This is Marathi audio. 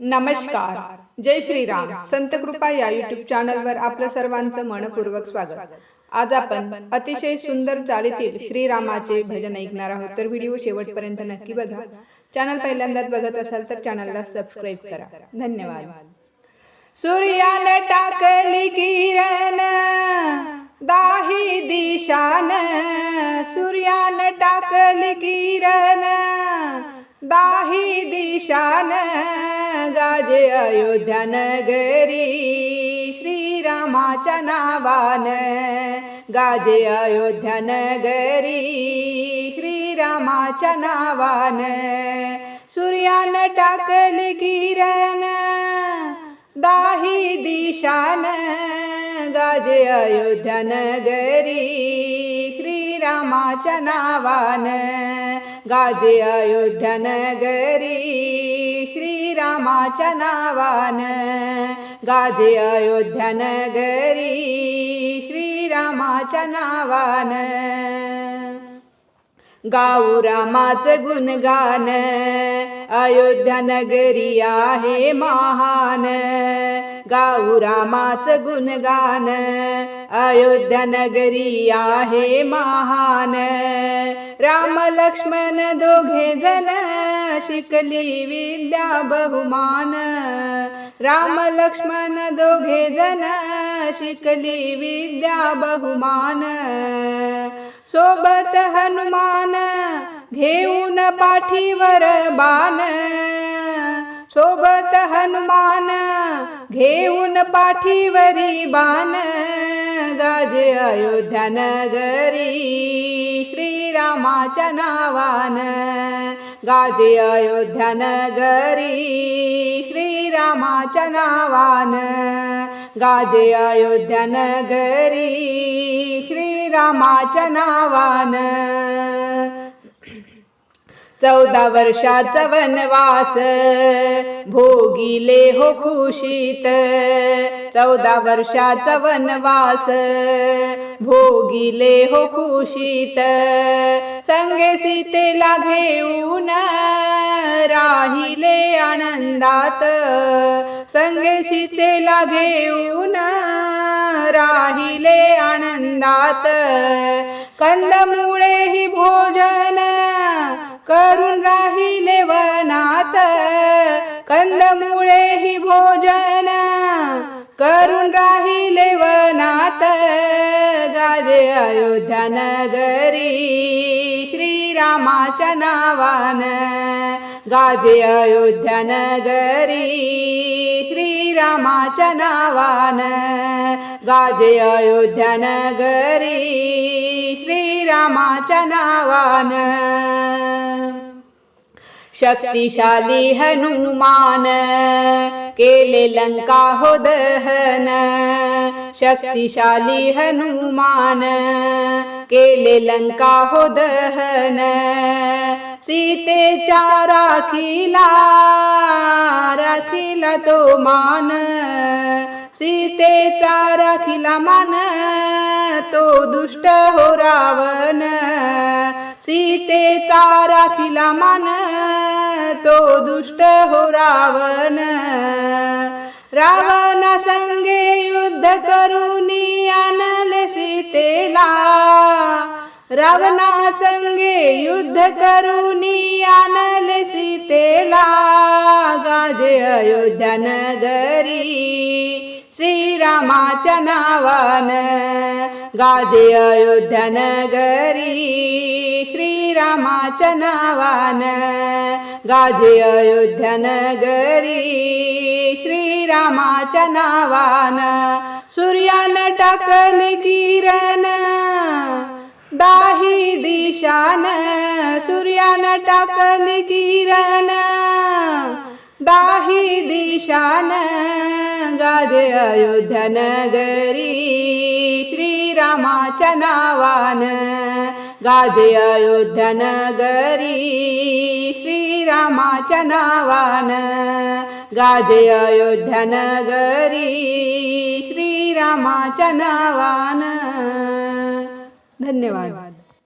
नमस्कार. जय श्रीराम. संत कृपा या युट्यूब चॅनलवर आपलं सर्वांचं मनपूर्वक स्वागत. आज आपण अतिशय सुंदर चालीतील श्रीरामाचे भजन ऐकणार आहोत. तर व्हिडिओ शेवटपर्यंत नक्की बघा. चॅनल पहिल्यांदाच बघत असाल तर चॅनलला सबस्क्राईब करा. धन्यवाद. सूर्याने टाकली किरण. दाही दिशान. सूर्याने टाकली किरण. दाही दिशान. गाजे अयोध्या नगरी। श्रीरामाच्या नावान गाजे अयोध्या नगरी। श्रीरामाच्या नावान सूर्यान टाकली किरण दाही दिशान गाजे अयोध्या नगरी। श्रीरामाच्या नावान गाजे अयोध्या नगरी श्रीरामाच्या नावान. गाजे अयोध्या नगरी श्रीरामाच्या नावान. गाऊ रामाचं गुणगान अयोध्या नगरी आहे महान. गाऊ रामाचं गुणगान अयोध्या नगरी आहे महान. राम लक्ष्मण दोघे जन शिकली विद्या बहुमान. राम लक्ष्मण दोघे जन शिकली विद्या बहुमान. सोबत हनुमान घेऊन पाठीवर बाण. सोबत हनुमान घेऊन पाठीवरी बाण. गाजे अयोध्या नगरी श्रीरामाच्या नावान. गाजे अयोध्या नगरी श्रीरामाच्या नावान. गाजे अयोध्या नगरी श्रीरामाच्या नावान. चौदा वर्षाचा वनवास भोगिले हो खुशीत. चौदा वर्षाचा वनवास. भोगिले हो खुशीत. संगे सीतेला घेऊन राहिले आनंदात. संगे सीतेला घेऊन राहिले आनंदात. कंदमुळे ही भोजन करून राहिले वनात. कंदमुळे ही भोजन करून राहिले वनात गाजे अयोध्या नगरी. श्रीरामाच्या नावान गाजे अयोध्या नगरी. श्रीरामाच्या नावान गाजे अयोध्या नगरी. श्रीरामाच्या नावान शक्तिशाली हनुमान केले लंका हो दहन. शक्तिशाली हनुमान केले लंका हो दहन. सीतेच्या राखीला राखीला तो मान. सीतेचा राखीला मान तो दुष्ट हो रावण. सीतेचा राखिला मान तो दुष्ट हो रावण. रावणा संगे युद्ध करुनी आणले सीतेला. रावणा संगे युद्ध करुनी आणले सीतेला. गाजे अयोध्या नगरी श्रीरामाच्या नावानं. गाजे अयोध्या नगरी श्रीरामाच्या नावान गाजे अयोध्या नगरी श्रीरामाच्या नावान सूर्यान टाकल किरण दाही दिशान. सूर्यान टाकल किरण दाही दिशान. गाजे अयोध्या नगरी रामाच्या नावान. गाजे अयोध्या नगरी श्रीरामाच्या नावान. गाजे अयोध्या नगरी श्रीरामाच्या नावान. धन्यवाद.